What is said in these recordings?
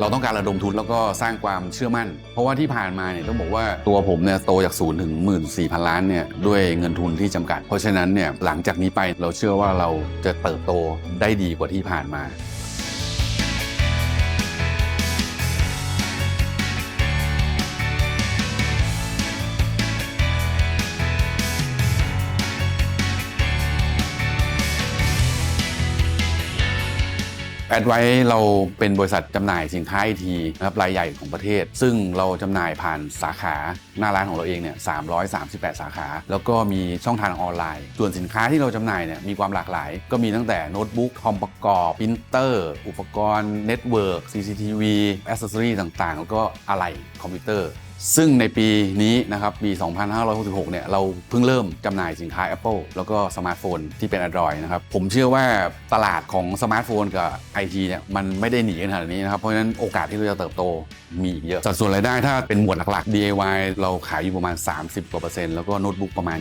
เราต้องการระดมทุนแล้วก็สร้างความเชื่อมั่น เพราะว่าที่ผ่านมาเนี่ยต้องบอกว่าตัวผมเนี่ยโตจากศูนย์ถึงหมื่นสี่พันล้านเนี่ยด้วยเงินทุนที่จำกัด เพราะฉะนั้นเนี่ยหลังจากนี้ไปเราเชื่อว่าเราจะเติบโตได้ดีกว่าที่ผ่านมา แอดไว้เราเป็นบริษัทจำหน่ายสินค้าไอทีนะครับรายใหญ่ของประเทศ ซึ่งเราจำหน่ายผ่านสาขาหน้าร้านของเราเองเนี่ย338 สาขา แล้วก็มีช่องทางออนไลน์ ส่วนสินค้าที่เราจำหน่ายเนี่ยมีความหลากหลาย ก็มีตั้งแต่โน้ตบุ๊กคอมประกอบปรินเตอร์ อุปกรณ์เน็ตเวิร์ก CCTV อ c เซสซอรีต่างๆ แล้วก็อะไหล่คอมพิวเตอร์ ซึ่งในปีนี้นะครับปี 2566 เนี่ยเราเพิ่งเริ่มจำหน่ายสินค้า Apple แล้วก็สมาร์ทโฟนที่เป็น Android นะครับผมเชื่อว่าตลาดของสมาร์ทโฟนกับ IT เนี่ยมันไม่ได้หนีกันขนาดนี้นะครับ เพราะฉะนั้นโอกาสที่เราจะเติบโตมีเยอะสัดส่วนรายได้ถ้าเป็นหมวดหลักๆ DIY เราขายอยู่ประมาณ 30กว่าเปอร์เซ็นต์แล้วก็โน้ตบุ๊กประมาณ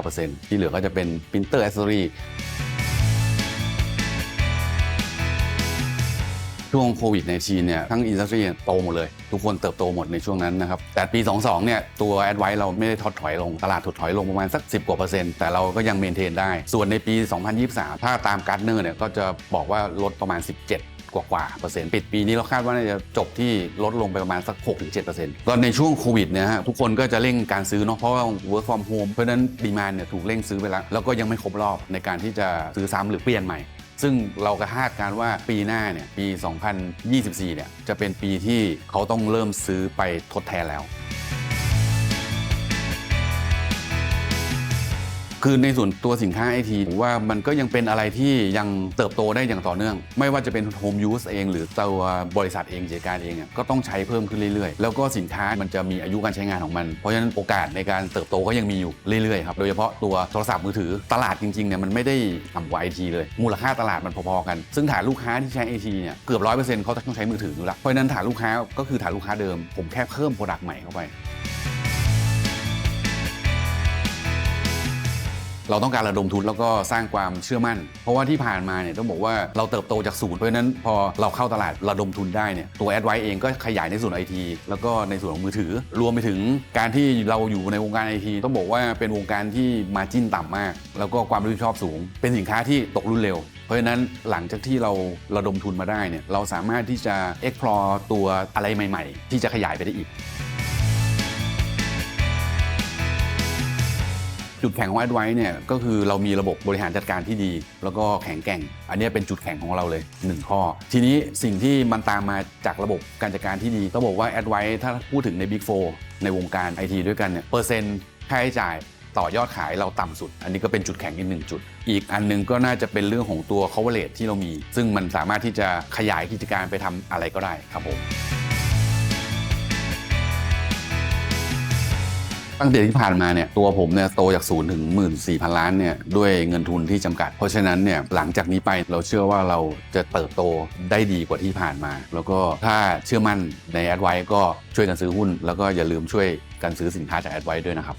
29%ที่เหลือก็จะเป็นปรินเตอร์แอสเซอรี่ ช่วงโควิดในจีนเนี่ยทั้งอินดัสทรีโตหมดเลย ทุกคนเติบโตหมดในช่วงนั้นนะครับ แต่ปี 22 เนี่ย ตัวแอดไวเราไม่ได้ถดถอยลง ตลาดถดถอยลงประมาณสัก 10 กว่าเปอร์เซ็นต์ แต่เราก็ยังเมนเทนได้ ส่วนในปี 2023 ถ้าตามการ์ดเนอร์เนี่ยก็จะบอกว่าลดประมาณ 17กว่ากว่าเปอร์เซ็นต์ปิดปีนี้เราคาดว่าน่าจะจบที่ลดลงไปประมาณสัก 6-7%ก็ในช่วงโควิดเนี่ยฮะทุกคนก็จะเร่งการซื้อเนาะเพราะว่า work from home เพราะฉะนั้นดีมานเนี่ยถูกเร่งซื้อไปแล้ว แล้วก็ยังไม่ครบรอบในการที่จะซื้อซ้ำหรือเปลี่ยนใหม่ ซึ่งเราก็คาดการ์ว่าปีหน้าเนี่ยปี 2024เนี่ยจะเป็นปีที่เขาต้องเริ่มซื้อไปทดแทนแล้ว คือในส่วนตัวสินค้าไอทีผมว่ามันก็ยังเป็นอะไรที่ยังเติบโตได้อย่างต่อเนื่อง ไม่ว่าจะเป็นโฮมยูสเอง หรือตัวบริษัทเองกิจการเองก็ต้องใช้เพิ่มขึ้นเรื่อยๆ แล้วก็สินค้ามันจะมีอายุการใช้งานของมัน เพราะฉะนั้นโอกาสในการเติบโตก็ยังมีอยู่เรื่อยๆครับโดยเฉพาะตัวโทรศัพท์มือถือตลาดจริงๆเนี่ยมันไม่ได้ต่ำกว่าไอทีเลย มูลค่าตลาดมันพอๆกัน ซึ่งฐานลูกค้าที่ใช้ไอทีเนี่ยเกือบร้อยเปอร์เซ็นต์เขาต้องใช้มือถืออยู่แล้วเพราะฉะนั้นฐานลูกค้าก็คือฐานลูกค้าเดิมผมแค่เพิ่มโปรดักต์ใหม่เข้าไป เราต้องการระดมทุนแล้วก็สร้างความเชื่อมั่น เพราะว่าที่ผ่านมาเนี่ยต้องบอกว่าเราเติบโตจากศูนย์เพราะฉะนั้นพอเราเข้าตลาดระดมทุนได้เนี่ยตัวแอดไวเองก็ขยายในส่วนไอทีแล้วก็ในส่วนของมือถือ รวมไปถึงการที่เราอยู่ในวงการไอทีต้องบอกว่าเป็นวงการที่มาจิ้นต่ำมาก แล้วก็ความรับผิดชอบสูง เป็นสินค้าที่ตกรุ่นเร็วเพราะฉะนั้นหลังจากที่เราระดมทุนมาได้เนี่ยเราสามารถที่จะ explore ตัวอะไรใหม่ ๆ ที่จะขยายไปได้อีก จุดแข็งของ a d v i เนี่ยก็คือเรามีระบบบริหารจัดการที่ดี แล้วก็แข็งแกร่ง อันนี้เป็นจุดแข็งของเราเลย 1 ข้อ ทีนี้สิ่งที่มันตามมาจากระบบการจัดการที่ดีต้องบอกว่า a d v i ถ้าพูดถึงใน Big 4ในวงการ IT ด้วยกันเนี่ยเปอร์เซ็นต์ค่าใช้จ่ายต่อยอดขายเราต่ำสุด อันนี้ก็เป็นจุดแข็งอีกหนึ่งจุด อีกอันหนึงก็น่าจะเป็นเรื่องของตัว coverage ที่เรามี ซึ่งมันสามารถที่จะขยายกิจการไปทำอะไรก็ได้ครับผม ตั้งแต่ที่ผ่านมาเนี่ยตัวผมเนี่ยโตจากศูนย์ถึงหมื่นสี่พันล้านเนี่ยด้วยเงินทุนที่จำกัด เพราะฉะนั้นเนี่ยหลังจากนี้ไปเราเชื่อว่าเราจะเติบโตได้ดีกว่าที่ผ่านมา แล้วก็ถ้าเชื่อมั่นในแอดไวก็ช่วยกันซื้อหุ้น แล้วก็อย่าลืมช่วยกันซื้อสินค้าจากแอดไวด้วยนะครับ